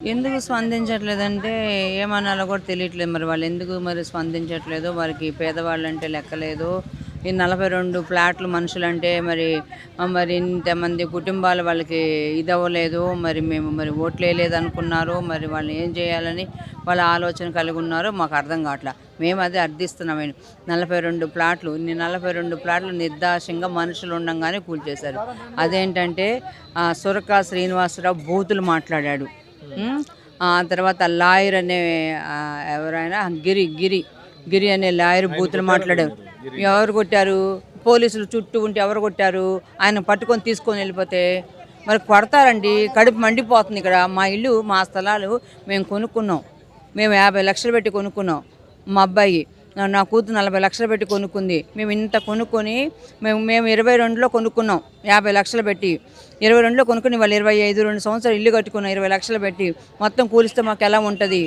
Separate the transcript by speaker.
Speaker 1: ఎందుకు స్పందించట్లేదంటే ఏమనాలో కూడా తెలియట్లేదు మరి వాళ్ళు. ఎందుకు మరి స్పందించట్లేదు? వారికి పేదవాళ్ళంటే లెక్కలేదు. ఈ నలభై రెండు ఫ్లాట్లు మనుషులంటే మరి మరి ఇంతమంది కుటుంబాలు వాళ్ళకి ఇదవ్వలేదు. మరి మేము మరి ఓట్లేయలేదు అనుకున్నారు మరి వాళ్ళు ఏం చేయాలని వాళ్ళ ఆలోచన కలిగి ఉన్నారు. మాకు అర్థం కావట్లా. మేము అదే అర్థిస్తున్నాం. నలభై రెండు ప్లాట్లు ఇన్ని నలభై రెండు ప్లాట్లు నిర్దాశంగా మనుషులు ఉండంగానే కూల్చేశారు. అదేంటంటే ఆ, సురకా శ్రీనివాసరావు బూతులు మాట్లాడాడు. తర్వాత లాయర్ అనే ఎవరైనా గిరి గిరి గిరి అనే లాయర్ బూతులు మాట్లాడారు. ఎవరు కొట్టారు? పోలీసులు చుట్టూ ఉంటే ఎవరు కొట్టారు? ఆయన పట్టుకొని తీసుకొని వెళ్ళిపోతే మరి కొడతారండి కడుపు మండిపోతుంది ఇక్కడ. మా ఇల్లు మా స్థలాలు మేము కొనుక్కున్నాం. మేము యాభై లక్షలు పెట్టి కొనుక్కున్నాం మా అబ్బాయి. నా కూతురు నలభై లక్షలు పెట్టి కొనుక్కుంది. మేము ఇంత కొనుక్కొని మేము మేము ఇరవై రెండులో కొనుక్కున్నాం యాభై లక్షలు పెట్టి. ఇరవై రెండులో కొనుక్కుని వాళ్ళు ఇరవై ఐదు రెండు సంవత్సరాలు ఇల్లు కట్టుకున్నాం ఇరవై లక్షలు పెట్టి. మొత్తం కూలిస్తే మాకు ఎలా ఉంటుంది?